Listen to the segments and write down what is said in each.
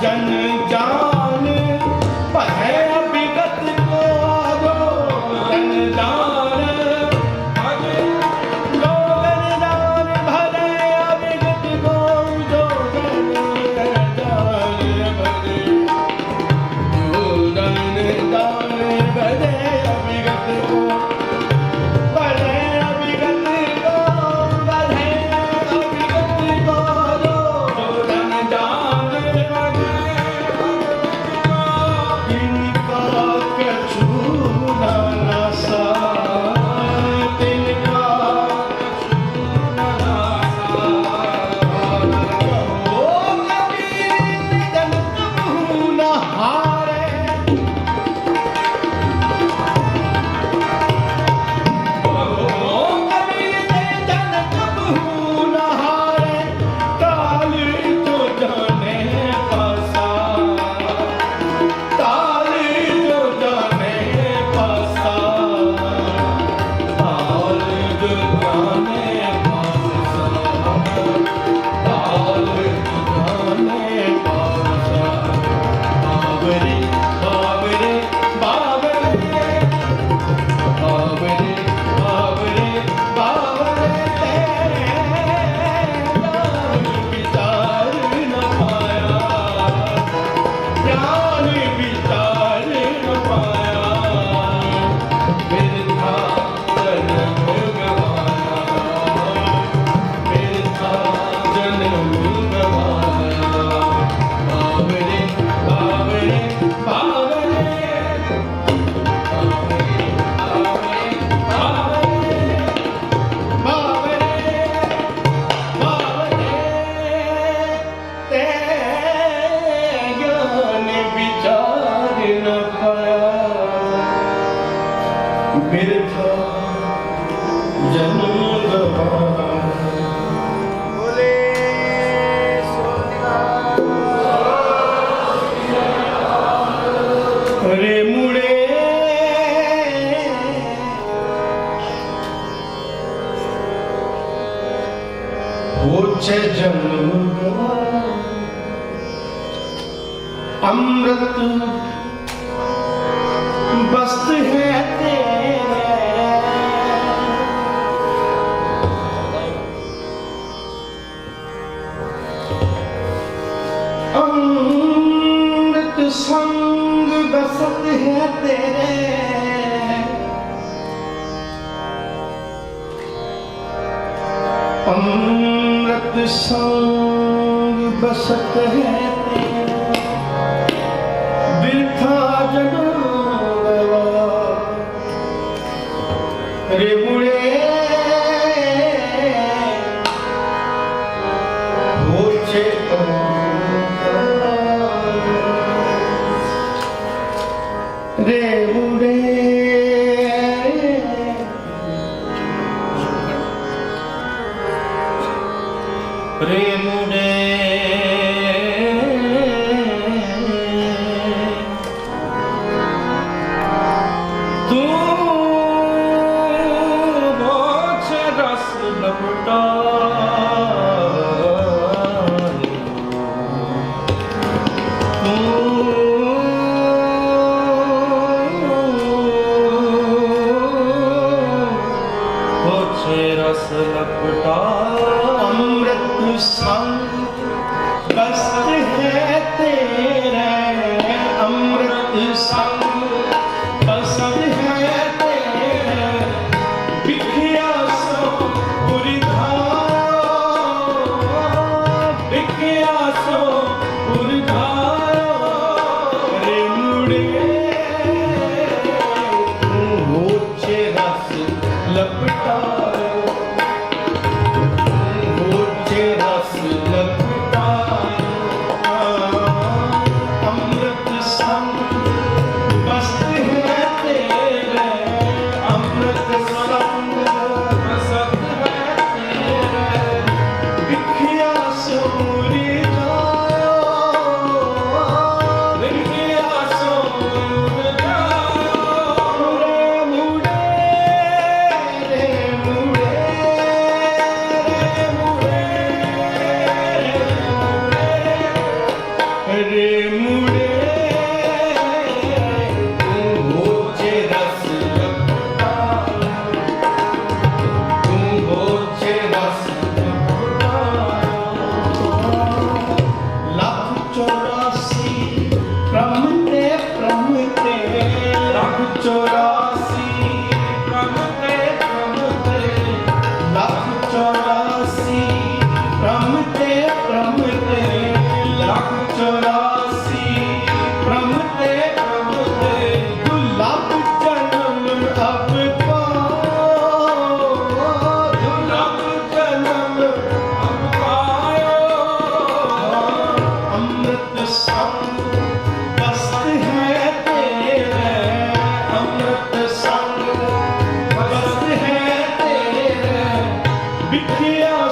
ਜਨ ਜਾ संग बसत है तेरे अमृत संग बसत है Pre ਸੰਤ ਬਸਤ ਹੈ ਤੇਰੇ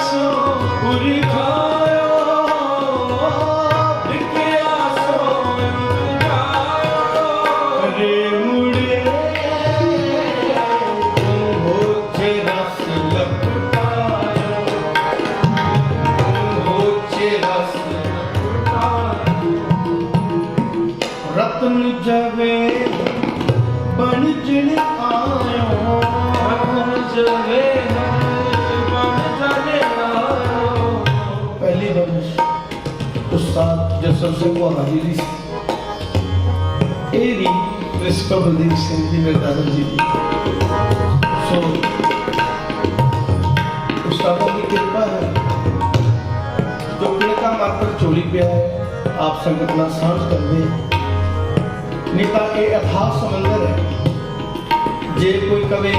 আছো Puri mzungu wa Kadilisi. Eli principal building site में de mim. जो मात्र चोली पे है आप संकटना सांस कर दे नेता के अथाह समंदर है जे कोई कवे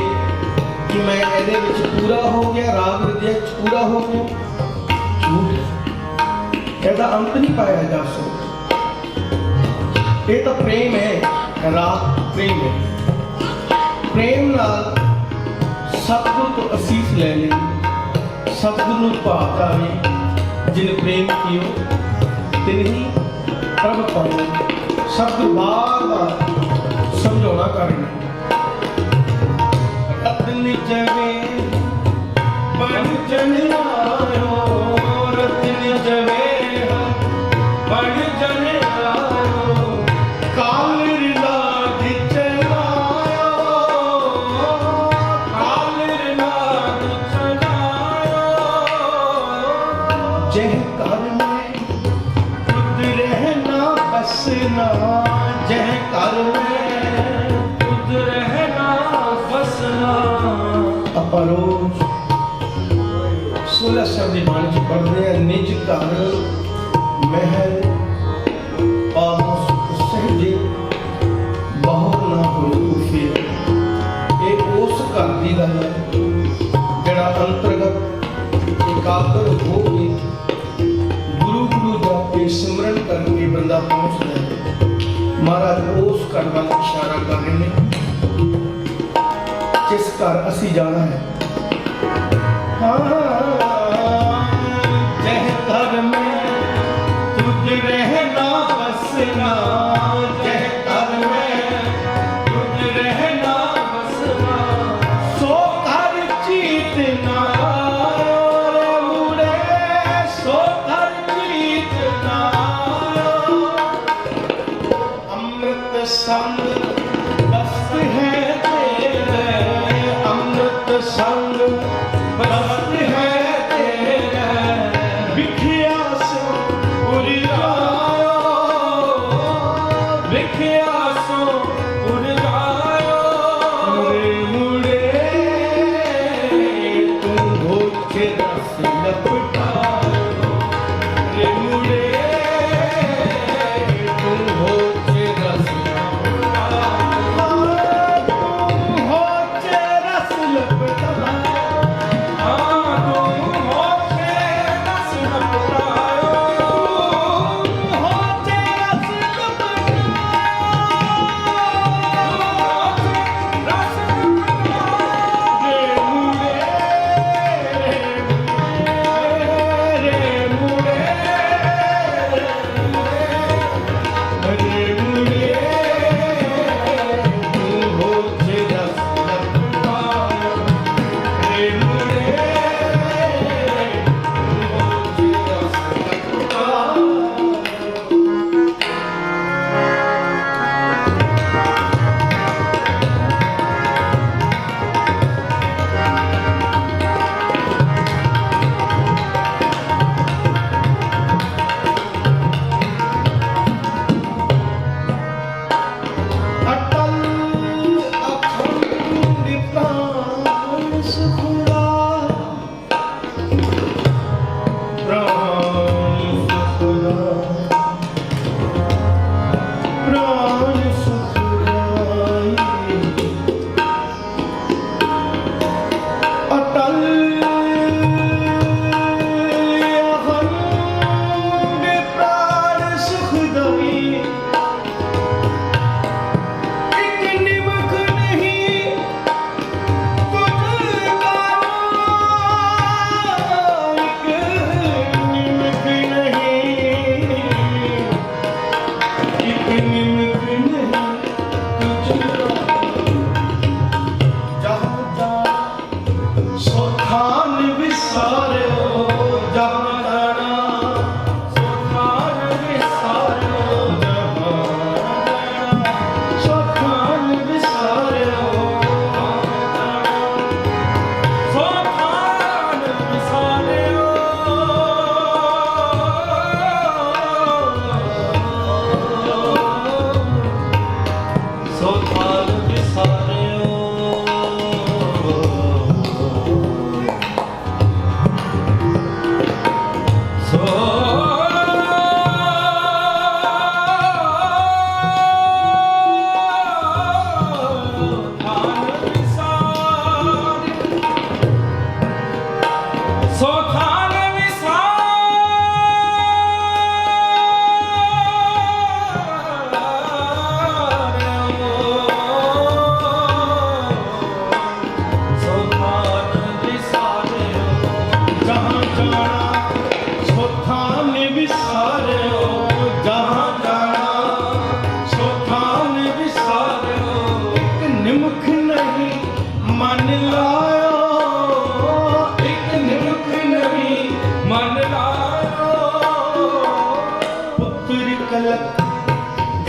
कि मैं एदे विच पूरा हो गया राग विद्या पूरा हो गया ਇਹਦਾ ਅੰਤ ਨਹੀਂ ਪਾਇਆ ਜਾ ਸਕਦਾ। ਇਹ ਤਾਂ ਪ੍ਰੇਮ ਹੈ ਰਾਹ ਪ੍ਰੇਮ ਹੈ। ਪ੍ਰੇਮ ਨਾਲ ਸਤਿਗੁਰ ਤੋਂ ਅਸੀਸ ਲੈ ਲਈ ਸਤਿਗੁਰ ਨੂੰ ਭਾਤਾ ਵੀ ਜਿਨ ਪ੍ਰੇਮ ਕੀਓ ਤਿਨਹੀ ਪ੍ਰਭ ਪਾਉ ਸਭ ਬਾਰ ਬਾਰ ਕਰਨਾ। ਜਵੇ ਬਨ ਜਨ ਆਇਓ ਰਤਨ ਜਵੇ ਬਣ ਜਨ ਆਇਓ ਕਾਲ ਰਿਲਾਜ ਚਲਾਇਓ ਕਾਲ ਰਿਲਾਜ ਚਲਾਇਓ ਜਹ ਕਰ ਰਹਿਣਾ ਬਸਨਾ ਜਹ ਬਾਣੀ ਚ ਪੜ੍ਹਦੇ ਆ, ਨਿਜ ਘਰ ਮਹਿਲ ਆਪ ਸਹਜੇ ਬਹੁ ਨਾ ਹੋਏ ਉਫੇ ਇਹ ਉਸ ਘਰ ਦੀ ਗੱਲ ਹੈ ਜਿਹੜਾ ਅੰਤਰਗਤ ਇਕਾਗਰ ਹੋ ਕੇ ਗੁਰੂ ਗੁਰੂ ਜਾਪੇ ਸਿਮਰਨ ਕਰਕੇ ਬੰਦਾ ਪਹੁੰਚਦਾ ਹੈ। ਮਹਾਰਾਜ, ਉਸ ਘਰ ਵੱਲ ਇਸ਼ਾਰਾ ਕਰ ਰਹੇ ਨੇ। ਜਿਸ ਘਰ ਅਸੀਂ ਜਾਣਾ ਹੈ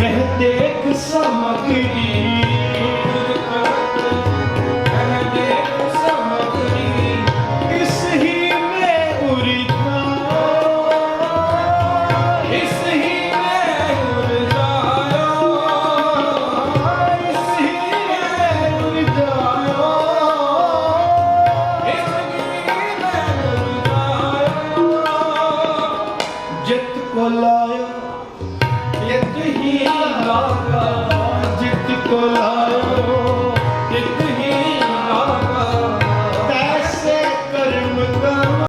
कहते समग्री